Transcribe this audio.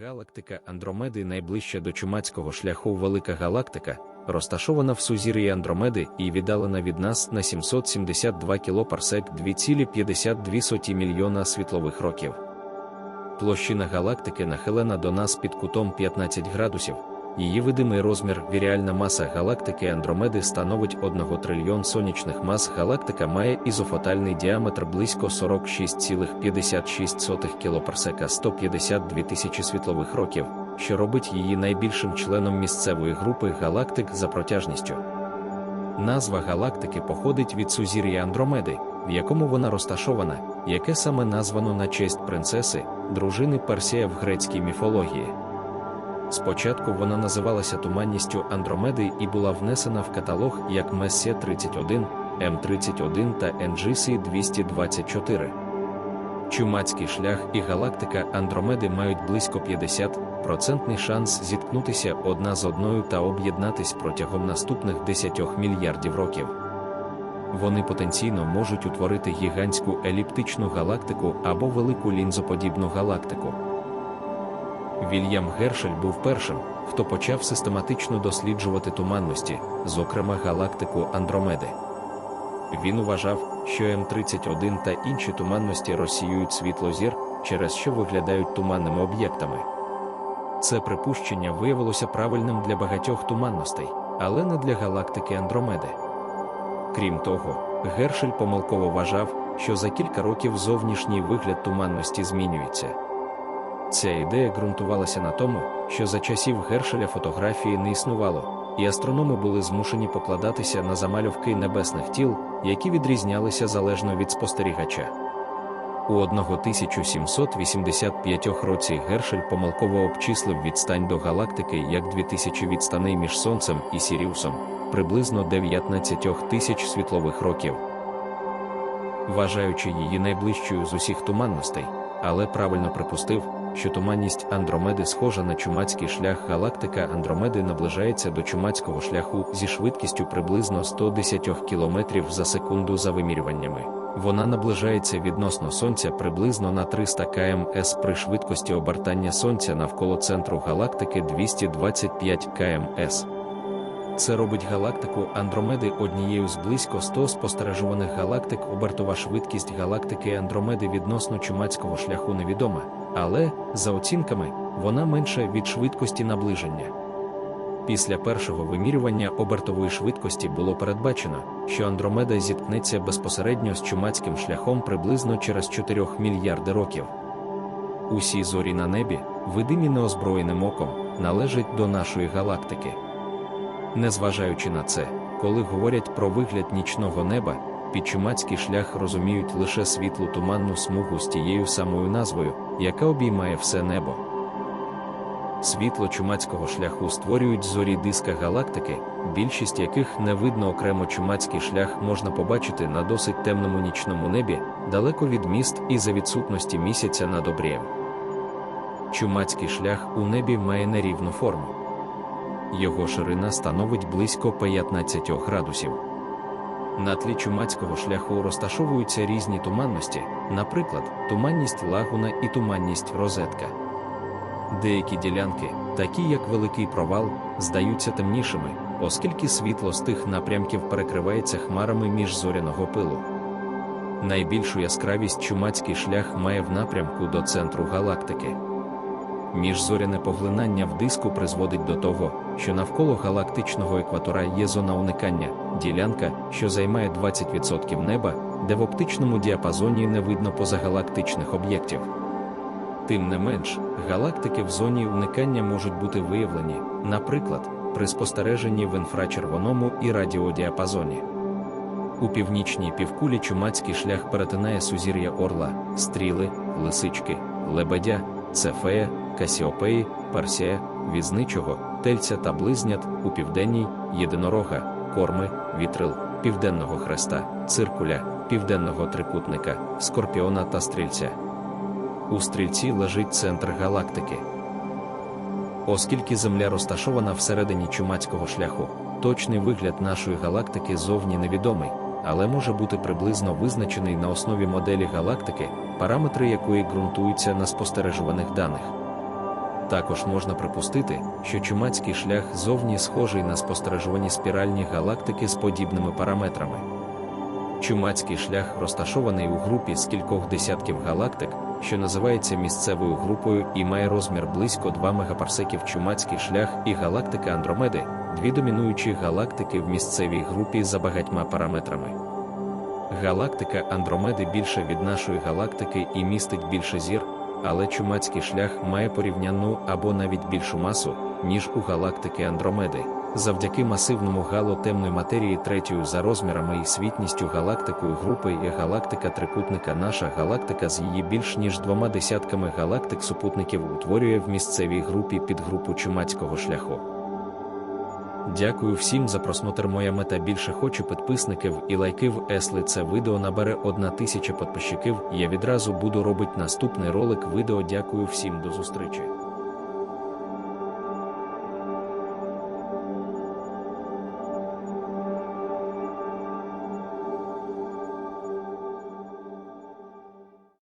Галактика Андромеди найближча до чумацького шляху Велика Галактика, розташована в сузір'ї Андромеди і віддалена від нас на 772 кілопарсек 2,52 мільйона світлових років. Площина галактики нахилена до нас під кутом 15 градусів. Її видимий розмір віріальна маса галактики Андромеди становить 1 трильйон сонячних мас. Галактика має ізофотальний діаметр близько 46,56 кілопарсека 152 тисячі світлових років, що робить її найбільшим членом місцевої групи галактик за протяжністю. Назва галактики походить від сузір'я Андромеди, в якому вона розташована, яке саме названо на честь принцеси, дружини Персія в грецькій міфології. Спочатку вона називалася туманністю Андромеди і була внесена в каталог як Мессія 31, М31 та NGC 224. Чумацький шлях і галактика Андромеди мають близько 50% шанс зіткнутися одна з одною та об'єднатись протягом наступних 10 мільярдів років. Вони потенційно можуть утворити гігантську еліптичну галактику або велику лінзоподібну галактику. Вільям Гершель був першим, хто почав систематично досліджувати туманності, зокрема галактику Андромеди. Він вважав, що М31 та інші туманності розсіюють світло зір, через що виглядають туманними об'єктами. Це припущення виявилося правильним для багатьох туманностей, але не для галактики Андромеди. Крім того, Гершель помилково вважав, що за кілька років зовнішній вигляд туманності змінюється. Ця ідея ґрунтувалася на тому, що за часів Гершеля фотографії не існувало, і астрономи були змушені покладатися на замальовки небесних тіл, які відрізнялися залежно від спостерігача. У 1785 році Гершель помилково обчислив відстань до галактики як 2000 відстаней між Сонцем і Сіріусом, приблизно 19 тисяч світлових років. Вважаючи її найближчою з усіх туманностей, але правильно припустив, що туманність Андромеди схожа на чумацький шлях галактика Андромеди наближається до чумацького шляху зі швидкістю приблизно 110 км за секунду за вимірюваннями. Вона наближається відносно Сонця приблизно на 300 кмс при швидкості обертання Сонця навколо центру галактики 225 кмс. Це робить галактику Андромеди однією з близько 100 спостережуваних галактик. Обертова швидкість галактики Андромеди відносно чумацького шляху невідома, але, за оцінками, вона менша від швидкості наближення. Після першого вимірювання обертової швидкості було передбачено, що Андромеда зіткнеться безпосередньо з чумацьким шляхом приблизно через 4 мільярди років. Усі зорі на небі, видимі неозброєним оком, належать до нашої галактики. Незважаючи на це, коли говорять про вигляд нічного неба, під чумацький шлях розуміють лише світлу туманну смугу з тією самою назвою, яка обіймає все небо. Світло чумацького шляху створюють зорі диска галактики, більшість яких не видно окремо чумацький шлях можна побачити на досить темному нічному небі, далеко від міст і за відсутності місяця над обрієм. Чумацький шлях у небі має нерівну форму. Його ширина становить близько 15 градусів. На тлі чумацького шляху розташовуються різні туманності, наприклад, туманність лагуна і туманність розетка. Деякі ділянки, такі як великий провал, здаються темнішими, оскільки світло з тих напрямків перекривається хмарами міжзоряного пилу. Найбільшу яскравість чумацький шлях має в напрямку до центру галактики. Міжзоряне поглинання в диску призводить до того, що навколо галактичного екватора є зона уникання, ділянка, що займає 20% неба, де в оптичному діапазоні не видно позагалактичних об'єктів. Тим не менш, галактики в зоні уникання можуть бути виявлені, наприклад, при спостереженні в інфрачервоному і радіодіапазоні. У північній півкулі чумацький шлях перетинає сузір'я орла, стріли, лисички, лебедя, цефея, касіопеї, парсія, візничого, тельця та близнят у південній, єдинорога, корми, вітрил, південного хреста, циркуля, південного трикутника, скорпіона та стрільця. У стрільці лежить центр галактики. Оскільки Земля розташована всередині чумацького шляху, точний вигляд нашої галактики зовні невідомий, але може бути приблизно визначений на основі моделі галактики, параметри якої ґрунтуються на спостережуваних даних. Також можна припустити, що чумацький шлях зовні схожий на спостережувані спіральні галактики з подібними параметрами. Чумацький шлях розташований у групі з кількох десятків галактик, що називається місцевою групою і має розмір близько 2 мегапарсеків Чумацький шлях і галактика Андромеди, дві домінуючі галактики в місцевій групі за багатьма параметрами. Галактика Андромеди більша від нашої галактики і містить більше зір, але чумацький шлях має порівнянну або навіть більшу масу, ніж у галактики Андромеди. Завдяки масивному гало темної матерії третьою за розмірами і світністю галактикою групи є галактика трикутника. Наша галактика з її більш ніж двома десятками галактик супутників утворює в місцевій групі підгрупу чумацького шляху. Дякую всім за просмотр. Моя мета більше хочу підписників і лайків. Если це відео набере 1000 підписчиків. Я відразу буду робити наступний ролик відео. Дякую всім до зустрічі.